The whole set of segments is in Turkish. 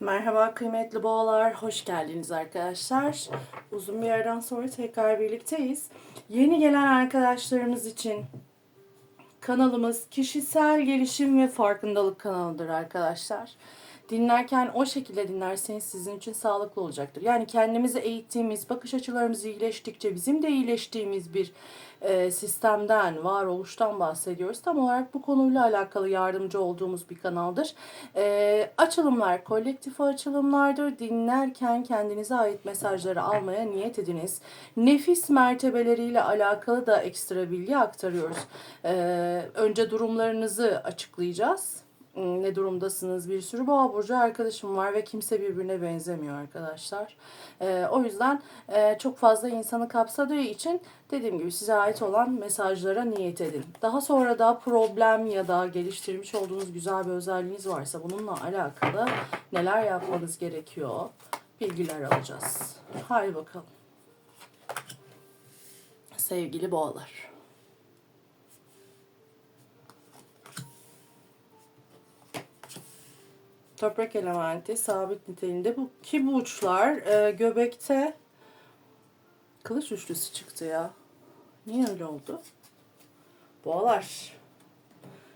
Merhaba kıymetli boğalar, hoş geldiniz arkadaşlar. Uzun bir aradan sonra tekrar birlikteyiz. Yeni gelen arkadaşlarımız için kanalımız kişisel gelişim ve farkındalık kanalıdır arkadaşlar. Dinlerken o şekilde dinlerseniz sizin için sağlıklı olacaktır. Yani kendimizi eğittiğimiz, bakış açılarımız iyileştikçe bizim de iyileştiğimiz bir e, sistemden, varoluştan bahsediyoruz. Tam olarak bu konuyla alakalı yardımcı olduğumuz bir kanaldır. E, açılımlar kolektif açılımlardır. Dinlerken kendinize ait mesajları almaya niyet ediniz. Nefis mertebeleriyle alakalı da ekstra bilgi aktarıyoruz. E, önce durumlarınızı açıklayacağız ne durumdasınız bir sürü boğa burcu arkadaşım var ve kimse birbirine benzemiyor arkadaşlar. Ee, o yüzden e, çok fazla insanı kapsadığı için dediğim gibi size ait olan mesajlara niyet edin. Daha sonra da problem ya da geliştirmiş olduğunuz güzel bir özelliğiniz varsa bununla alakalı neler yapmanız gerekiyor bilgiler alacağız. Haydi bakalım. Sevgili boğalar. Toprak elementi sabit niteliğinde bu ki bu uçlar e, göbekte kılıç üçlüsü çıktı ya. Niye öyle oldu? Boğalar.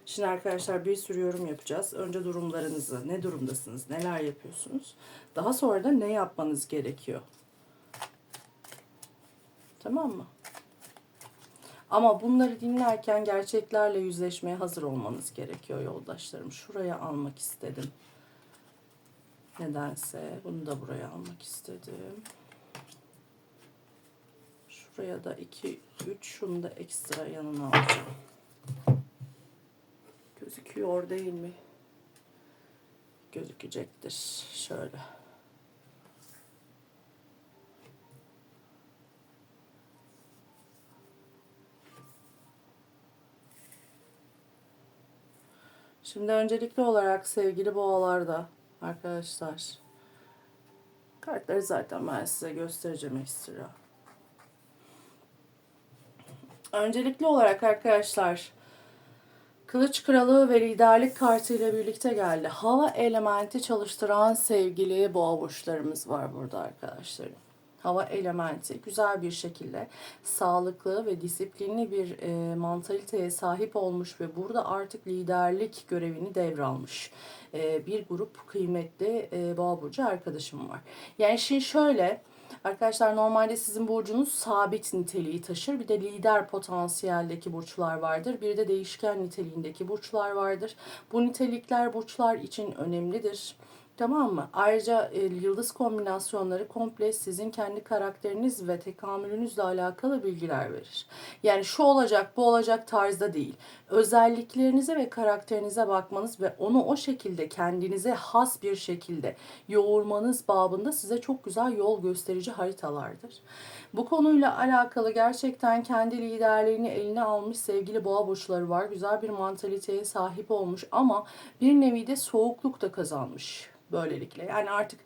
Şimdi arkadaşlar bir sürü yorum yapacağız. Önce durumlarınızı, ne durumdasınız, neler yapıyorsunuz. Daha sonra da ne yapmanız gerekiyor. Tamam mı? Ama bunları dinlerken gerçeklerle yüzleşmeye hazır olmanız gerekiyor yoldaşlarım. Şuraya almak istedim. Nedense bunu da buraya almak istedim. Şuraya da 2 3 şunu da ekstra yanına alacağım. Gözüküyor değil mi? Gözükecektir. Şöyle. Şimdi öncelikli olarak sevgili boğalarda arkadaşlar kartları zaten ben size göstereceğim ekstra. Öncelikli olarak arkadaşlar Kılıç Kralı ve liderlik kartı ile birlikte geldi. Hava elementi çalıştıran sevgili boğa burçlarımız var burada arkadaşlarım. Hava elementi güzel bir şekilde sağlıklı ve disiplinli bir e, mantaliteye sahip olmuş ve burada artık liderlik görevini devralmış e, bir grup kıymetli e, boğa burcu arkadaşım var. Yani şimdi şöyle Arkadaşlar normalde sizin burcunuz sabit niteliği taşır. Bir de lider potansiyeldeki burçlar vardır. Bir de değişken niteliğindeki burçlar vardır. Bu nitelikler burçlar için önemlidir. Tamam mı? Ayrıca e, yıldız kombinasyonları komple sizin kendi karakteriniz ve tekamülünüzle alakalı bilgiler verir. Yani şu olacak, bu olacak tarzda değil. Özelliklerinize ve karakterinize bakmanız ve onu o şekilde kendinize has bir şekilde yoğurmanız babında size çok güzel yol gösterici haritalardır. Bu konuyla alakalı gerçekten kendi liderliğini eline almış sevgili boğa burçları var. Güzel bir mantaliteye sahip olmuş ama bir nevi de soğukluk da kazanmış böylelikle. Yani artık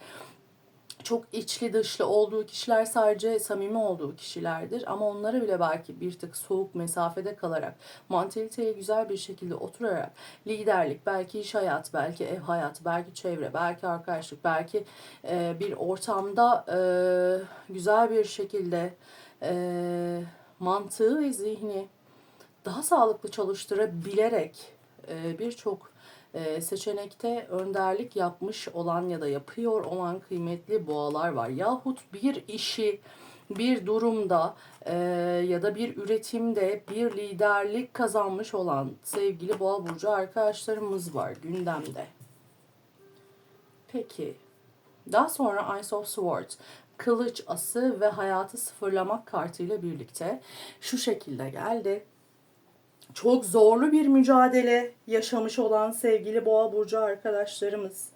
çok içli dışlı olduğu kişiler sadece samimi olduğu kişilerdir. Ama onlara bile belki bir tık soğuk mesafede kalarak, mantaliteye güzel bir şekilde oturarak, liderlik, belki iş hayatı, belki ev hayatı, belki çevre, belki arkadaşlık, belki e, bir ortamda e, güzel bir şekilde e, mantığı ve zihni daha sağlıklı çalıştırabilerek e, birçok e, seçenekte önderlik yapmış olan ya da yapıyor olan kıymetli boğalar var. Yahut bir işi bir durumda e, ya da bir üretimde bir liderlik kazanmış olan sevgili boğa burcu arkadaşlarımız var gündemde. Peki daha sonra Ice of Swords kılıç ası ve hayatı sıfırlamak kartıyla birlikte şu şekilde geldi çok zorlu bir mücadele yaşamış olan sevgili boğa burcu arkadaşlarımız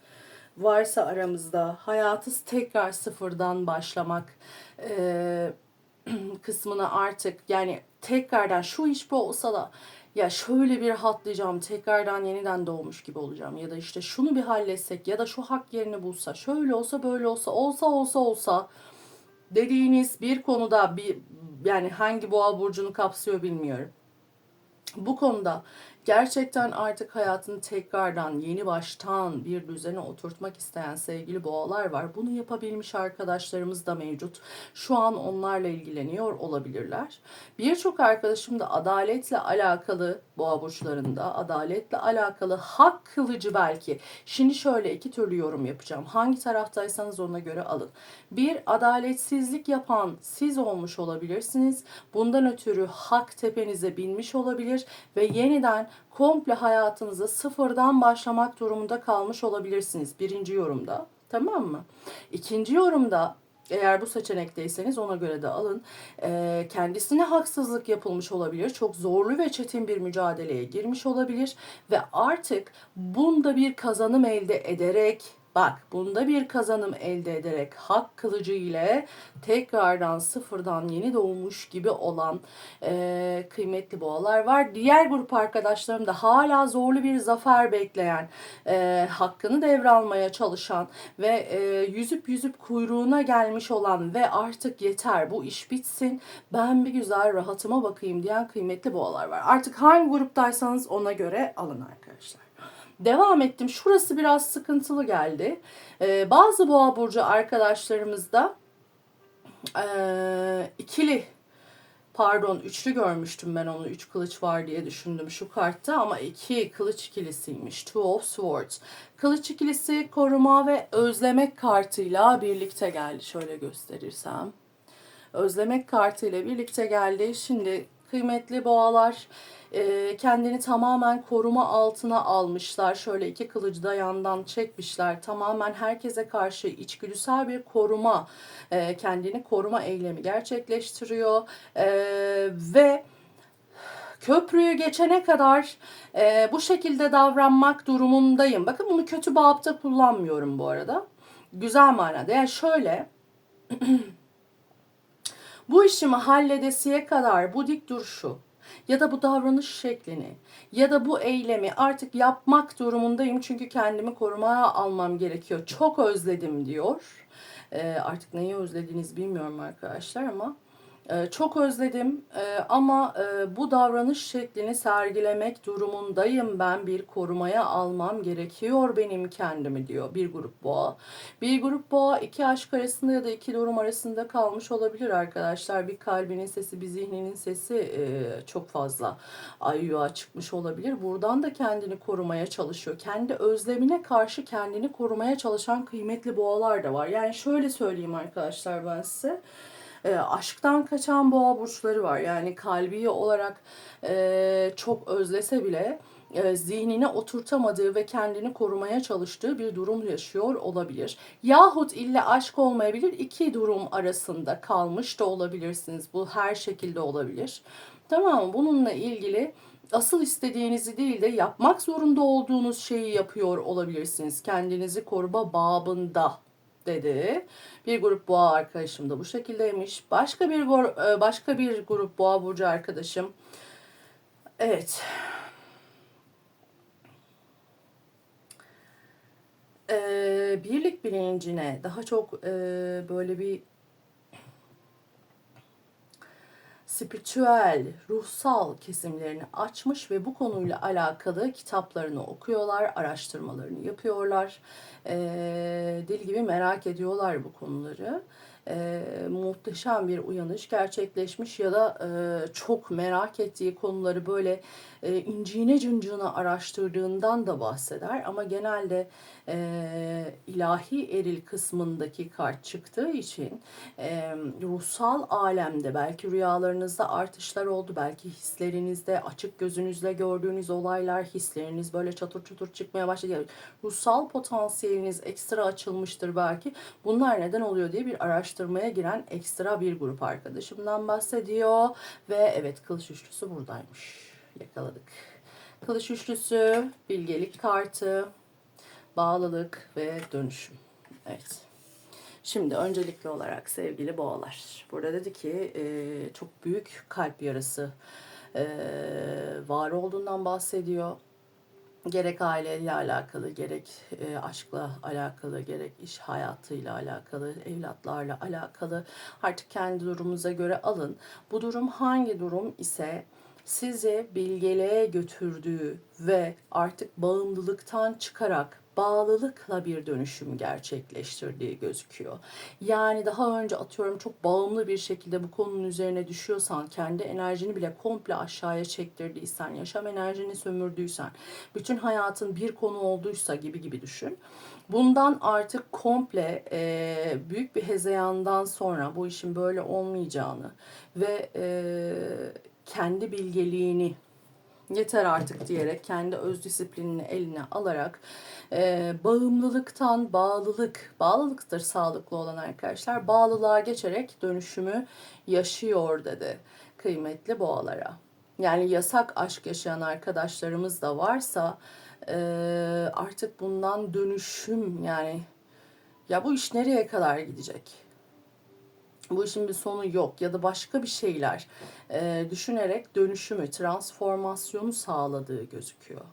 varsa aramızda hayatı tekrar sıfırdan başlamak e, kısmını artık yani tekrardan şu iş bu olsa da ya şöyle bir hatlayacağım tekrardan yeniden doğmuş gibi olacağım ya da işte şunu bir halletsek ya da şu hak yerini bulsa şöyle olsa böyle olsa olsa olsa olsa dediğiniz bir konuda bir yani hangi boğa burcunu kapsıyor bilmiyorum bu konuda Gerçekten artık hayatını tekrardan yeni baştan bir düzene oturtmak isteyen sevgili boğalar var. Bunu yapabilmiş arkadaşlarımız da mevcut. Şu an onlarla ilgileniyor olabilirler. Birçok arkadaşım da adaletle alakalı boğa burçlarında adaletle alakalı hak kılıcı belki. Şimdi şöyle iki türlü yorum yapacağım. Hangi taraftaysanız ona göre alın. Bir adaletsizlik yapan siz olmuş olabilirsiniz. Bundan ötürü hak tepenize binmiş olabilir ve yeniden komple hayatınızı sıfırdan başlamak durumunda kalmış olabilirsiniz. Birinci yorumda. Tamam mı? İkinci yorumda eğer bu seçenekteyseniz ona göre de alın. Ee, kendisine haksızlık yapılmış olabilir. Çok zorlu ve çetin bir mücadeleye girmiş olabilir. Ve artık bunda bir kazanım elde ederek Bak bunda bir kazanım elde ederek hak kılıcı ile tekrardan sıfırdan yeni doğmuş gibi olan e, kıymetli boğalar var. Diğer grup arkadaşlarım da hala zorlu bir zafer bekleyen, e, hakkını devralmaya çalışan ve e, yüzüp yüzüp kuyruğuna gelmiş olan ve artık yeter bu iş bitsin ben bir güzel rahatıma bakayım diyen kıymetli boğalar var. Artık hangi gruptaysanız ona göre alın arkadaşlar. Devam ettim. Şurası biraz sıkıntılı geldi. Ee, bazı boğa burcu arkadaşlarımız da ee, ikili pardon üçlü görmüştüm ben onu. Üç kılıç var diye düşündüm şu kartta ama iki kılıç ikilisiymiş. Two of Swords. Kılıç ikilisi koruma ve özlemek kartıyla birlikte geldi. Şöyle gösterirsem. Özlemek kartıyla birlikte geldi. Şimdi kıymetli boğalar e, kendini tamamen koruma altına almışlar. Şöyle iki kılıcı da yandan çekmişler. Tamamen herkese karşı içgüdüsel bir koruma, e, kendini koruma eylemi gerçekleştiriyor. E, ve köprüyü geçene kadar e, bu şekilde davranmak durumundayım. Bakın bunu kötü bağıpta kullanmıyorum bu arada. Güzel manada. Yani şöyle bu işimi halledesiye kadar bu dik duruşu ya da bu davranış şeklini ya da bu eylemi artık yapmak durumundayım çünkü kendimi korumaya almam gerekiyor. Çok özledim diyor. Ee, artık neyi özlediğinizi bilmiyorum arkadaşlar ama çok özledim ee, ama e, bu davranış şeklini sergilemek durumundayım ben bir korumaya almam gerekiyor benim kendimi diyor bir grup boğa. Bir grup boğa iki aşk arasında ya da iki durum arasında kalmış olabilir arkadaşlar. Bir kalbinin sesi bir zihninin sesi e, çok fazla ayyuğa çıkmış olabilir. Buradan da kendini korumaya çalışıyor. Kendi özlemine karşı kendini korumaya çalışan kıymetli boğalar da var. Yani şöyle söyleyeyim arkadaşlar ben size e, aşktan kaçan boğa burçları var. Yani kalbi olarak e, çok özlese bile e, zihnine oturtamadığı ve kendini korumaya çalıştığı bir durum yaşıyor olabilir. Yahut ille aşk olmayabilir. iki durum arasında kalmış da olabilirsiniz. Bu her şekilde olabilir. Tamam mı? Bununla ilgili asıl istediğinizi değil de yapmak zorunda olduğunuz şeyi yapıyor olabilirsiniz. Kendinizi koruma babında dedi. Bir grup boğa arkadaşım da bu şekildeymiş. Başka bir e, başka bir grup boğa burcu arkadaşım. Evet. Ee, birlik bilincine daha çok e, böyle bir spiritüel, ruhsal kesimlerini açmış ve bu konuyla alakalı kitaplarını okuyorlar, araştırmalarını yapıyorlar. E, dil gibi merak ediyorlar bu konuları e, muhteşem bir uyanış gerçekleşmiş ya da e, çok merak ettiği konuları böyle e, inciğine cıncığına araştırdığından da bahseder. Ama genelde e, ilahi eril kısmındaki kart çıktığı için e, ruhsal alemde belki rüyalarınızda artışlar oldu. Belki hislerinizde açık gözünüzle gördüğünüz olaylar hisleriniz böyle çatır çutur çıkmaya başladı. Yani ruhsal potansiyeliniz ekstra açılmıştır belki. Bunlar neden oluyor diye bir araştırmaya giren ekstra bir grup arkadaşımdan bahsediyor. Ve evet kılıç üçlüsü buradaymış. Yakaladık. Kılıç üçlüsü, bilgelik kartı, bağlılık ve dönüşüm. Evet. Şimdi öncelikli olarak sevgili boğalar. Burada dedi ki e, çok büyük kalp yarası e, var olduğundan bahsediyor. Gerek aileyle alakalı, gerek e, aşkla alakalı, gerek iş hayatıyla alakalı, evlatlarla alakalı. Artık kendi durumunuza göre alın. Bu durum hangi durum ise sizi bilgeliğe götürdüğü ve artık bağımlılıktan çıkarak bağlılıkla bir dönüşüm gerçekleştirdiği gözüküyor. Yani daha önce atıyorum çok bağımlı bir şekilde bu konunun üzerine düşüyorsan, kendi enerjini bile komple aşağıya çektirdiysen, yaşam enerjini sömürdüysen, bütün hayatın bir konu olduysa gibi gibi düşün. Bundan artık komple e, büyük bir hezeyandan sonra bu işin böyle olmayacağını ve e, kendi bilgeliğini yeter artık diyerek kendi öz disiplinini eline alarak e, bağımlılıktan bağlılık, bağlılıktır sağlıklı olan arkadaşlar, bağlılığa geçerek dönüşümü yaşıyor dedi kıymetli boğalara. Yani yasak aşk yaşayan arkadaşlarımız da varsa e, artık bundan dönüşüm yani ya bu iş nereye kadar gidecek? bu işin bir sonu yok ya da başka bir şeyler e, düşünerek dönüşümü, transformasyonu sağladığı gözüküyor.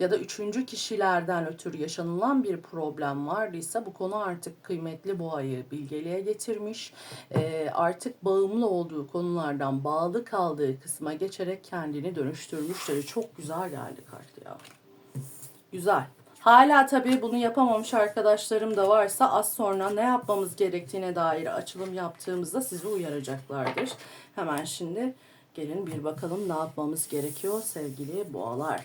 Ya da üçüncü kişilerden ötürü yaşanılan bir problem vardıysa bu konu artık kıymetli boğayı bilgeliğe getirmiş. E, artık bağımlı olduğu konulardan bağlı kaldığı kısma geçerek kendini dönüştürmüşleri. Çok güzel geldi kart ya. Güzel. Hala tabii bunu yapamamış arkadaşlarım da varsa az sonra ne yapmamız gerektiğine dair açılım yaptığımızda sizi uyaracaklardır. Hemen şimdi gelin bir bakalım ne yapmamız gerekiyor sevgili boğalar.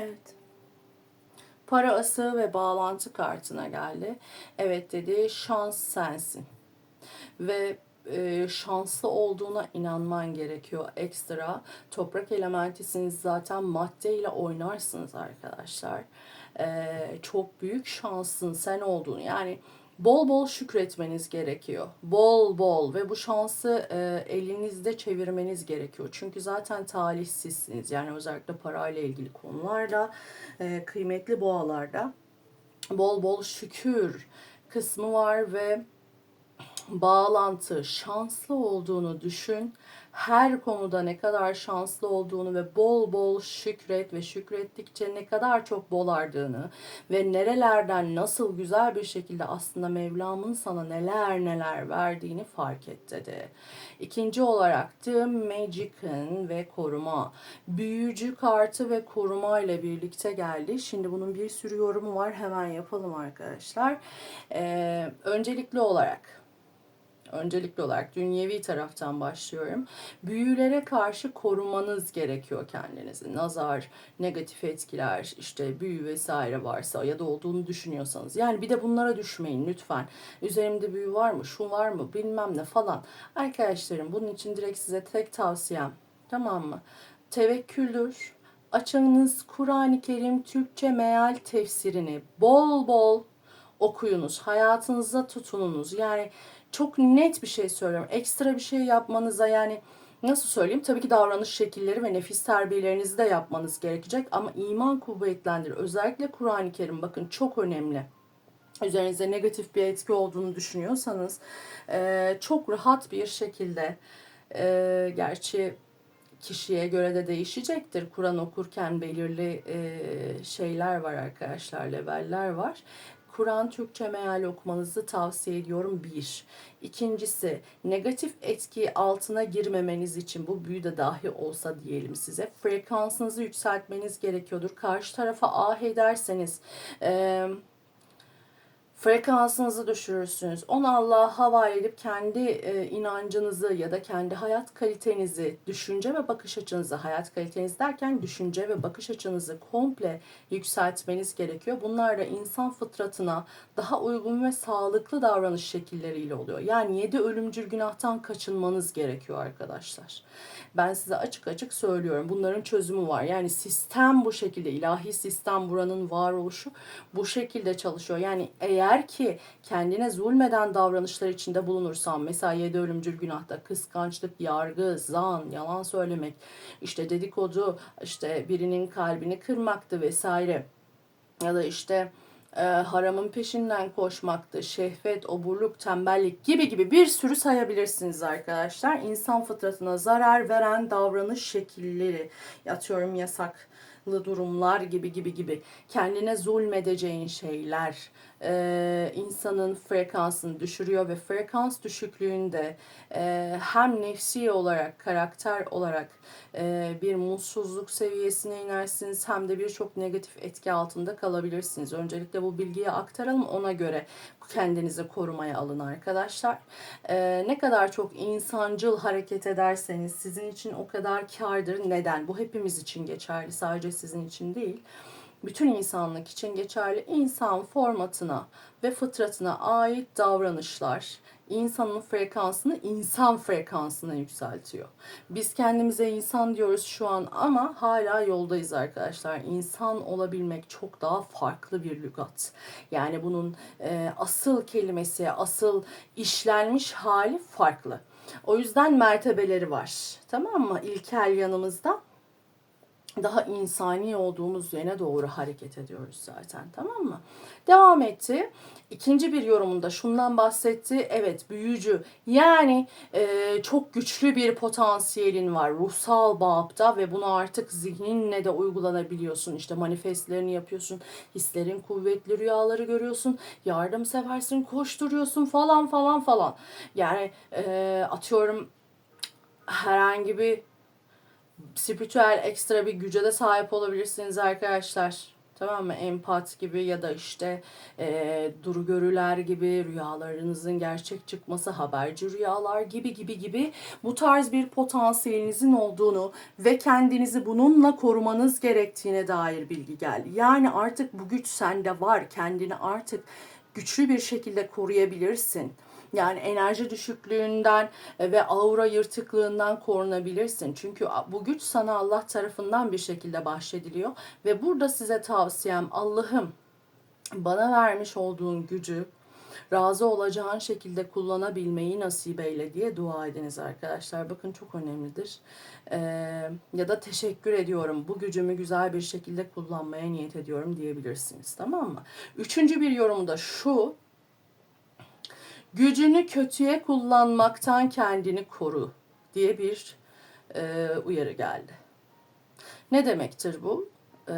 Evet. Para ası ve bağlantı kartına geldi. Evet dedi şans sensin. Ve e, şanslı olduğuna inanman gerekiyor ekstra. Toprak elementisiniz zaten maddeyle oynarsınız arkadaşlar. E, çok büyük şansın sen olduğunu yani bol bol şükretmeniz gerekiyor. Bol bol ve bu şansı e, elinizde çevirmeniz gerekiyor. Çünkü zaten talihsizsiniz. Yani özellikle parayla ilgili konularda, e, kıymetli boğalarda bol bol şükür kısmı var ve bağlantı, şanslı olduğunu düşün. Her konuda ne kadar şanslı olduğunu ve bol bol şükret ve şükrettikçe ne kadar çok bolardığını ve nerelerden nasıl güzel bir şekilde aslında Mevlam'ın sana neler neler verdiğini fark et dedi. İkinci olarak The Magician ve koruma. Büyücü kartı ve koruma ile birlikte geldi. Şimdi bunun bir sürü yorumu var. Hemen yapalım arkadaşlar. Ee, öncelikli olarak öncelikli olarak dünyevi taraftan başlıyorum. Büyülere karşı korumanız gerekiyor kendinizi. Nazar, negatif etkiler, işte büyü vesaire varsa ya da olduğunu düşünüyorsanız. Yani bir de bunlara düşmeyin lütfen. Üzerimde büyü var mı, şu var mı, bilmem ne falan. Arkadaşlarım bunun için direkt size tek tavsiyem tamam mı? Tevekküldür. Açınız Kur'an-ı Kerim Türkçe meal tefsirini bol bol okuyunuz. Hayatınıza tutununuz. Yani çok net bir şey söylüyorum. Ekstra bir şey yapmanıza yani nasıl söyleyeyim? Tabii ki davranış şekilleri ve nefis terbiyelerinizi de yapmanız gerekecek ama iman kuvvetlendir. Özellikle Kur'an-ı Kerim bakın çok önemli üzerinize negatif bir etki olduğunu düşünüyorsanız çok rahat bir şekilde gerçi kişiye göre de değişecektir. Kur'an okurken belirli şeyler var arkadaşlar, leveller var Kur'an Türkçe meal okumanızı tavsiye ediyorum bir. İkincisi negatif etki altına girmemeniz için bu büyü de dahi olsa diyelim size frekansınızı yükseltmeniz gerekiyordur. Karşı tarafa ah ederseniz eee frekansınızı düşürürsünüz. Onu Allah'a havale edip kendi e, inancınızı ya da kendi hayat kalitenizi, düşünce ve bakış açınızı, hayat kaliteniz derken düşünce ve bakış açınızı komple yükseltmeniz gerekiyor. Bunlar da insan fıtratına daha uygun ve sağlıklı davranış şekilleriyle oluyor. Yani yedi ölümcül günahtan kaçınmanız gerekiyor arkadaşlar. Ben size açık açık söylüyorum. Bunların çözümü var. Yani sistem bu şekilde, ilahi sistem buranın varoluşu bu şekilde çalışıyor. Yani eğer ki kendine zulmeden davranışlar içinde bulunursan, mesela yedi ölümcül günahta kıskançlık, yargı, zan, yalan söylemek, işte dedikodu, işte birinin kalbini kırmaktı vesaire ya da işte e, haramın peşinden koşmaktı, şehvet, oburluk, tembellik gibi gibi bir sürü sayabilirsiniz arkadaşlar. İnsan fıtratına zarar veren davranış şekilleri, atıyorum yasaklı durumlar gibi gibi gibi. Kendine zulmedeceğin şeyler, e, insanın frekansını düşürüyor ve frekans düşüklüğünde e, hem nefsi olarak, karakter olarak e, bir mutsuzluk seviyesine inersiniz hem de birçok negatif etki altında kalabilirsiniz. Öncelikle bu bilgiyi aktaralım ona göre kendinizi korumaya alın arkadaşlar. E, ne kadar çok insancıl hareket ederseniz sizin için o kadar kardır. Neden? Bu hepimiz için geçerli sadece sizin için değil bütün insanlık için geçerli insan formatına ve fıtratına ait davranışlar insanın frekansını insan frekansına yükseltiyor. Biz kendimize insan diyoruz şu an ama hala yoldayız arkadaşlar. İnsan olabilmek çok daha farklı bir lügat. Yani bunun e, asıl kelimesi, asıl işlenmiş hali farklı. O yüzden mertebeleri var. Tamam mı? İlkel yanımızda daha insani olduğumuz yöne doğru hareket ediyoruz zaten tamam mı? Devam etti. İkinci bir yorumunda şundan bahsetti. Evet büyücü yani e, çok güçlü bir potansiyelin var ruhsal bağıpta ve bunu artık zihninle de uygulanabiliyorsun. İşte manifestlerini yapıyorsun. Hislerin kuvvetli rüyaları görüyorsun. Yardım seversin koşturuyorsun falan falan falan. Yani e, atıyorum herhangi bir spiritüel ekstra bir güce de sahip olabilirsiniz arkadaşlar. Tamam mı? Empat gibi ya da işte e, duru görüler gibi rüyalarınızın gerçek çıkması, haberci rüyalar gibi gibi gibi bu tarz bir potansiyelinizin olduğunu ve kendinizi bununla korumanız gerektiğine dair bilgi geldi. Yani artık bu güç sende var. Kendini artık güçlü bir şekilde koruyabilirsin. Yani enerji düşüklüğünden e, ve aura yırtıklığından korunabilirsin. Çünkü bu güç sana Allah tarafından bir şekilde bahşediliyor. Ve burada size tavsiyem Allah'ım bana vermiş olduğun gücü razı olacağın şekilde kullanabilmeyi nasip eyle diye dua ediniz arkadaşlar. Bakın çok önemlidir. Ee, ya da teşekkür ediyorum. Bu gücümü güzel bir şekilde kullanmaya niyet ediyorum diyebilirsiniz. Tamam mı? Üçüncü bir yorum da şu. Gücünü kötüye kullanmaktan kendini koru diye bir e, uyarı geldi. Ne demektir bu? E,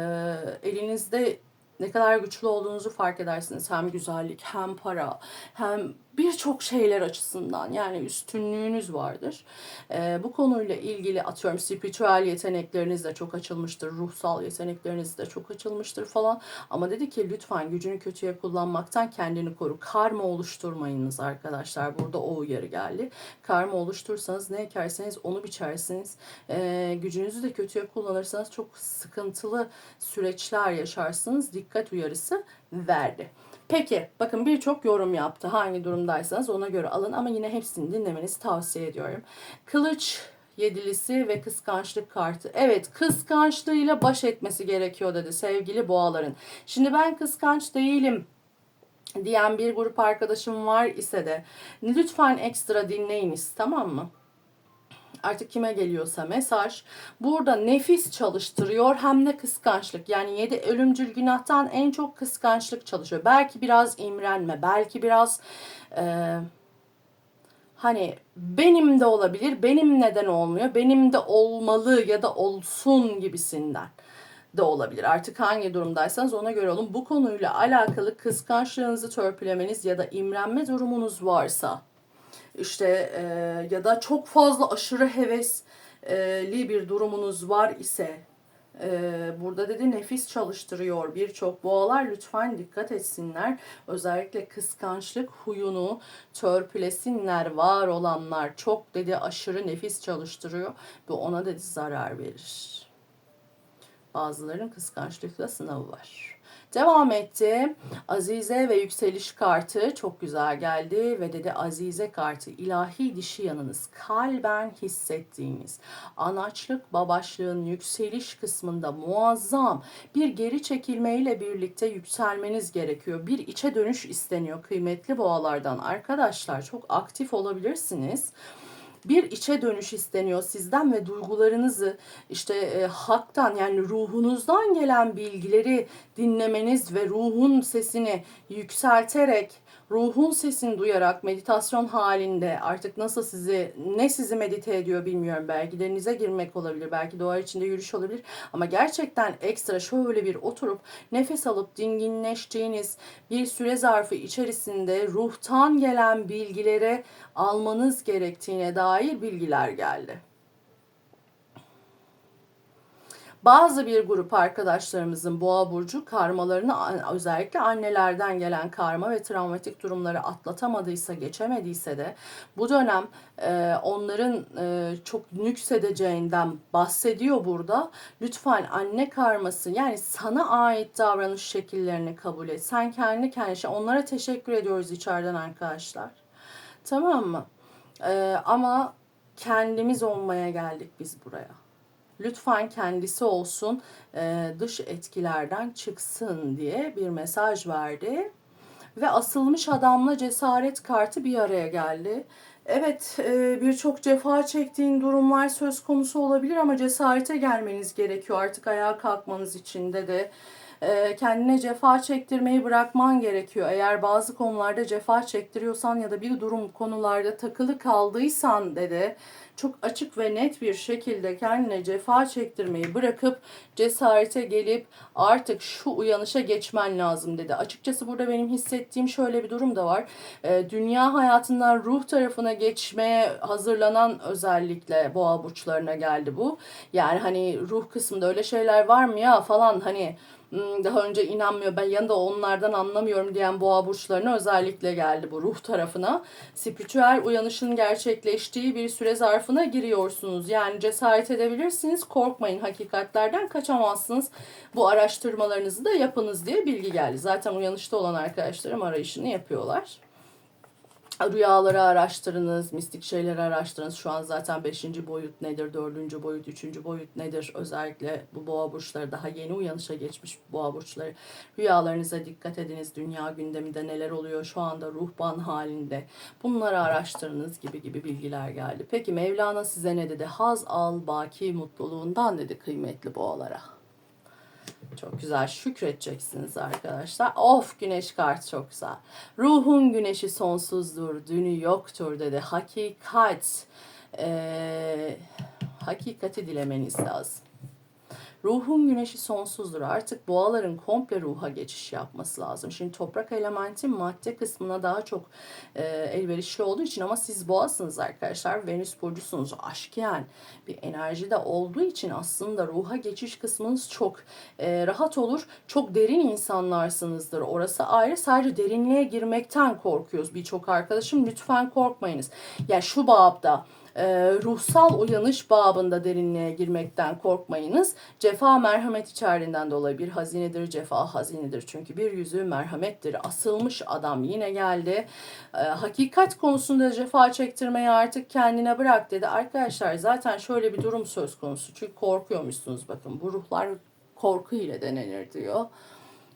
elinizde ne kadar güçlü olduğunuzu fark edersiniz. Hem güzellik, hem para, hem birçok şeyler açısından yani üstünlüğünüz vardır. Ee, bu konuyla ilgili atıyorum spiritüel yetenekleriniz de çok açılmıştır, ruhsal yetenekleriniz de çok açılmıştır falan. Ama dedi ki lütfen gücünü kötüye kullanmaktan kendini koru. Karma oluşturmayınız arkadaşlar. Burada o uyarı geldi. Karma oluştursanız ne ekerseniz onu biçersiniz. Ee, gücünüzü de kötüye kullanırsanız çok sıkıntılı süreçler yaşarsınız. Dikkat uyarısı verdi. Peki bakın birçok yorum yaptı. Hangi durumdaysanız ona göre alın ama yine hepsini dinlemenizi tavsiye ediyorum. Kılıç yedilisi ve kıskançlık kartı. Evet kıskançlığıyla baş etmesi gerekiyor dedi sevgili boğaların. Şimdi ben kıskanç değilim diyen bir grup arkadaşım var ise de lütfen ekstra dinleyiniz tamam mı? Artık kime geliyorsa mesaj burada nefis çalıştırıyor hem de kıskançlık. Yani yedi ölümcül günahtan en çok kıskançlık çalışıyor. Belki biraz imrenme, belki biraz e, hani benim de olabilir, benim neden olmuyor, benim de olmalı ya da olsun gibisinden. da olabilir. Artık hangi durumdaysanız ona göre olun. Bu konuyla alakalı kıskançlığınızı törpülemeniz ya da imrenme durumunuz varsa işte e, ya da çok fazla aşırı hevesli bir durumunuz var ise e, burada dedi nefis çalıştırıyor birçok boğalar lütfen dikkat etsinler. Özellikle kıskançlık huyunu törpülesinler var olanlar çok dedi aşırı nefis çalıştırıyor ve ona dedi zarar verir. Bazıların kıskançlıkla sınavı var. Devam etti. Azize ve yükseliş kartı çok güzel geldi ve dedi Azize kartı ilahi dişi yanınız kalben hissettiğiniz anaçlık babaşlığın yükseliş kısmında muazzam bir geri çekilmeyle birlikte yükselmeniz gerekiyor. Bir içe dönüş isteniyor kıymetli boğalardan arkadaşlar çok aktif olabilirsiniz bir içe dönüş isteniyor. Sizden ve duygularınızı işte e, haktan yani ruhunuzdan gelen bilgileri dinlemeniz ve ruhun sesini yükselterek ruhun sesini duyarak meditasyon halinde artık nasıl sizi ne sizi medite ediyor bilmiyorum belki denize girmek olabilir belki doğa içinde yürüyüş olabilir ama gerçekten ekstra şöyle bir oturup nefes alıp dinginleştiğiniz bir süre zarfı içerisinde ruhtan gelen bilgilere almanız gerektiğine dair bilgiler geldi. Bazı bir grup arkadaşlarımızın boğa burcu karmalarını özellikle annelerden gelen karma ve travmatik durumları atlatamadıysa, geçemediyse de bu dönem e, onların e, çok nüksedeceğinden bahsediyor burada. Lütfen anne karması yani sana ait davranış şekillerini kabul et. Sen kendi kendine onlara teşekkür ediyoruz içeriden arkadaşlar. Tamam mı? E, ama kendimiz olmaya geldik biz buraya lütfen kendisi olsun e, dış etkilerden çıksın diye bir mesaj verdi. Ve asılmış adamla cesaret kartı bir araya geldi. Evet e, birçok cefa çektiğin durumlar söz konusu olabilir ama cesarete gelmeniz gerekiyor artık ayağa kalkmanız için de e, kendine cefa çektirmeyi bırakman gerekiyor. Eğer bazı konularda cefa çektiriyorsan ya da bir durum konularda takılı kaldıysan dedi çok açık ve net bir şekilde kendine cefa çektirmeyi bırakıp cesarete gelip artık şu uyanışa geçmen lazım dedi. Açıkçası burada benim hissettiğim şöyle bir durum da var. E, dünya hayatından ruh tarafına geçmeye hazırlanan özellikle boğa burçlarına geldi bu. Yani hani ruh kısmında öyle şeyler var mı ya falan hani daha önce inanmıyor ben yanında onlardan anlamıyorum diyen boğa burçlarına özellikle geldi bu ruh tarafına. Spiritüel uyanışın gerçekleştiği bir süre zarfına giriyorsunuz. Yani cesaret edebilirsiniz. Korkmayın hakikatlerden kaçamazsınız. Bu araştırmalarınızı da yapınız diye bilgi geldi. Zaten uyanışta olan arkadaşlarım arayışını yapıyorlar. Rüyaları araştırınız, mistik şeyleri araştırınız. Şu an zaten 5. boyut nedir, 4. boyut, 3. boyut nedir? Özellikle bu boğa burçları daha yeni uyanışa geçmiş boğa burçları. Rüyalarınıza dikkat ediniz. Dünya gündeminde neler oluyor şu anda ruhban halinde. Bunları araştırınız gibi gibi bilgiler geldi. Peki Mevlana size ne dedi? Haz al baki mutluluğundan dedi kıymetli boğalara. Çok güzel şükredeceksiniz arkadaşlar. Of güneş kartı çok güzel. Ruhun güneşi sonsuzdur, dünü yoktur dedi. Hakikat, ee, hakikati dilemeniz lazım. Ruhun güneşi sonsuzdur. Artık boğaların komple ruha geçiş yapması lazım. Şimdi toprak elementi madde kısmına daha çok e, elverişli olduğu için ama siz boğasınız arkadaşlar. Venüs burcusunuz. Aşkiyen bir enerji de olduğu için aslında ruha geçiş kısmınız çok e, rahat olur. Çok derin insanlarsınızdır. Orası ayrı. Sadece derinliğe girmekten korkuyoruz birçok arkadaşım. Lütfen korkmayınız. Ya yani şu babda e, ruhsal uyanış babında derinliğe girmekten korkmayınız. Cefa merhamet içeriğinden dolayı bir hazinedir, cefa hazinedir. Çünkü bir yüzü merhamettir. Asılmış adam yine geldi. E, hakikat konusunda cefa çektirmeyi artık kendine bırak dedi. Arkadaşlar zaten şöyle bir durum söz konusu. Çünkü korkuyormuşsunuz bakın. Bu ruhlar korku ile denenir diyor.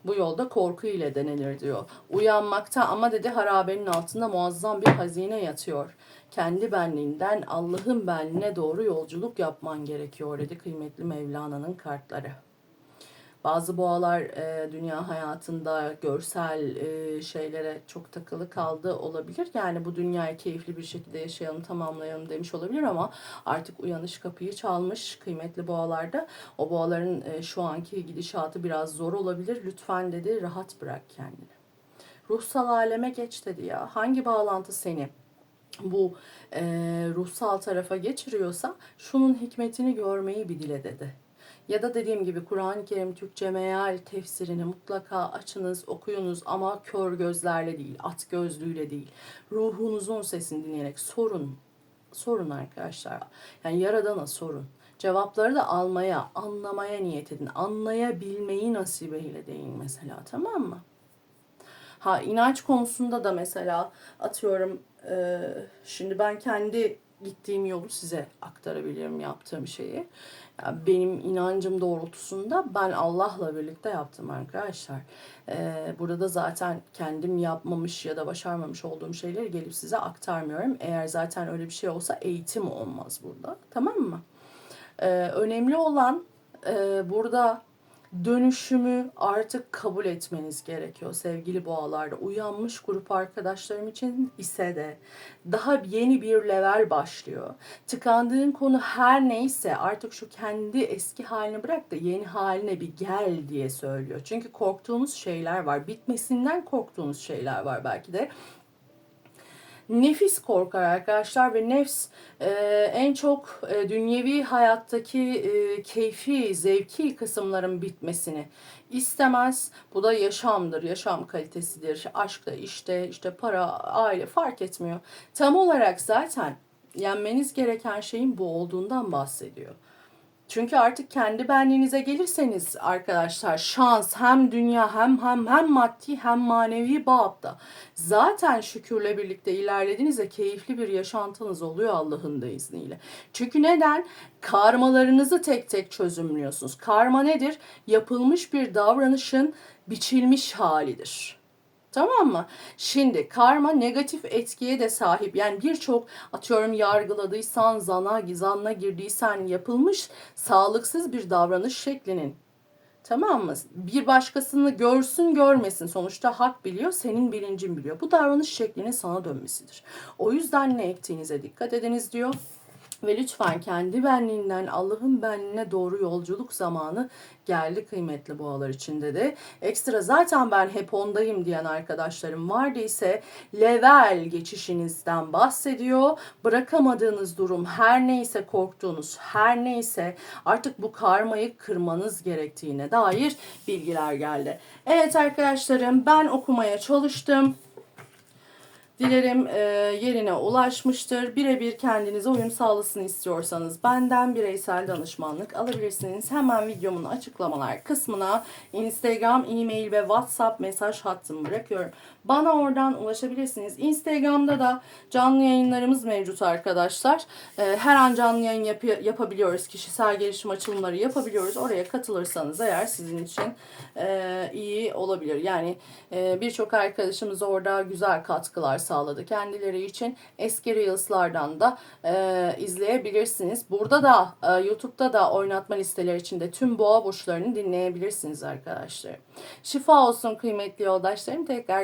Bu yolda korku ile denilir diyor. Uyanmakta ama dedi harabenin altında muazzam bir hazine yatıyor kendi benliğinden Allah'ın benliğine doğru yolculuk yapman gerekiyor dedi kıymetli Mevlana'nın kartları. Bazı boğalar e, dünya hayatında görsel e, şeylere çok takılı kaldı olabilir. Yani bu dünyayı keyifli bir şekilde yaşayalım, tamamlayalım demiş olabilir ama artık uyanış kapıyı çalmış kıymetli boğalarda. O boğaların e, şu anki gidişatı biraz zor olabilir. Lütfen dedi rahat bırak kendini. Ruhsal aleme geç dedi ya. Hangi bağlantı seni bu e, ruhsal tarafa geçiriyorsa şunun hikmetini görmeyi bir dile dedi. Ya da dediğim gibi Kur'an-ı Kerim Türkçe meal tefsirini mutlaka açınız, okuyunuz ama kör gözlerle değil, at gözlüğüyle değil. Ruhunuzun sesini dinleyerek sorun. Sorun arkadaşlar. Yani Yaradan'a sorun. Cevapları da almaya, anlamaya niyet edin. Anlayabilmeyi nasip eyle deyin mesela tamam mı? Ha inanç konusunda da mesela atıyorum e, şimdi ben kendi gittiğim yolu size aktarabilirim yaptığım şeyi. Yani benim inancım doğrultusunda ben Allah'la birlikte yaptım arkadaşlar. E, burada zaten kendim yapmamış ya da başarmamış olduğum şeyleri gelip size aktarmıyorum. Eğer zaten öyle bir şey olsa eğitim olmaz burada. Tamam mı? E, önemli olan e, burada dönüşümü artık kabul etmeniz gerekiyor sevgili boğalarda. Uyanmış grup arkadaşlarım için ise de daha yeni bir level başlıyor. Tıkandığın konu her neyse artık şu kendi eski halini bırak da yeni haline bir gel diye söylüyor. Çünkü korktuğunuz şeyler var. Bitmesinden korktuğunuz şeyler var belki de. Nefis korkar arkadaşlar ve nefs e, en çok e, dünyevi hayattaki e, keyfi, zevki kısımların bitmesini istemez. Bu da yaşamdır, yaşam kalitesidir. Aşkta, işte, işte para, aile fark etmiyor. Tam olarak zaten yenmeniz gereken şeyin bu olduğundan bahsediyor. Çünkü artık kendi benliğinize gelirseniz arkadaşlar şans hem dünya hem hem hem maddi hem manevi bağıpta zaten şükürle birlikte ilerlediğinizde keyifli bir yaşantınız oluyor Allah'ın da izniyle. Çünkü neden? Karmalarınızı tek tek çözümlüyorsunuz. Karma nedir? Yapılmış bir davranışın biçilmiş halidir. Tamam mı? Şimdi karma negatif etkiye de sahip. Yani birçok atıyorum yargıladıysan, zana, zanla girdiysen yapılmış sağlıksız bir davranış şeklinin Tamam mı? Bir başkasını görsün görmesin sonuçta hak biliyor, senin bilincin biliyor. Bu davranış şeklinin sana dönmesidir. O yüzden ne ektiğinize dikkat ediniz diyor. Ve lütfen kendi benliğinden Allah'ın benliğine doğru yolculuk zamanı geldi kıymetli boğalar içinde de. Ekstra zaten ben hep ondayım diyen arkadaşlarım vardı ise level geçişinizden bahsediyor. Bırakamadığınız durum her neyse korktuğunuz her neyse artık bu karmayı kırmanız gerektiğine dair bilgiler geldi. Evet arkadaşlarım ben okumaya çalıştım. Dilerim e, yerine ulaşmıştır. Birebir kendinize uyum sağlasın istiyorsanız benden bireysel danışmanlık alabilirsiniz. Hemen videomun açıklamalar kısmına Instagram, e-mail ve WhatsApp mesaj hattımı bırakıyorum. Bana oradan ulaşabilirsiniz. Instagram'da da canlı yayınlarımız mevcut arkadaşlar. E, her an canlı yayın yap- yapabiliyoruz. Kişisel gelişim açılımları yapabiliyoruz. Oraya katılırsanız eğer sizin için e, iyi olabilir. Yani e, birçok arkadaşımız orada güzel katkılar sağladı kendileri için. Eski Reels'lardan da e, izleyebilirsiniz. Burada da YouTube'da da oynatma listeleri içinde tüm boğa burçlarını dinleyebilirsiniz arkadaşlar. Şifa olsun kıymetli yoldaşlarım. Tekrar